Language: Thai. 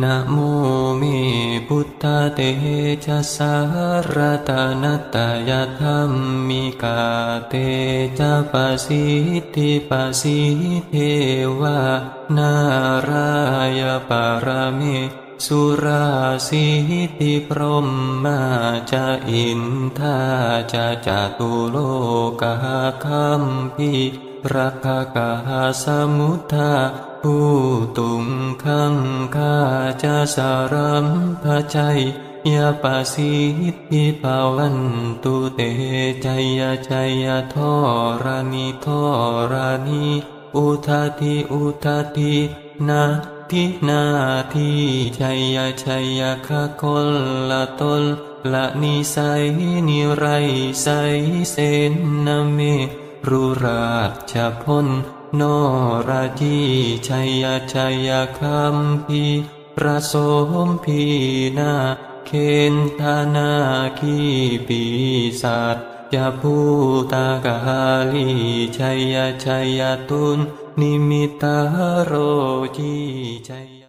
นะโมเมพุทธเตชะสารตานตายธรรมมิกาเตจะปสิทธิปสิเทวานารายปารเมสุราสิติพรหมมาจะอินทาจะจตุโลกาคัมพี รักกาสมุทธาผู้ตุงขังคาจะสารัมพชัยยาปาสิทธิภาวันตุเตใจยาใจยาทอรานิทอรานิอุทาทิอุทาทินาทินาทิชัยยชัยยคะคนละตนละนิสัยนิไรใสเสนนเม รุราชพลนราจีชัยชัยคัมพีประสมพีนาเคนธานาคีปีศาจจะพูตากาลีชัยยชัยตุนนิมิตาโรจีชัย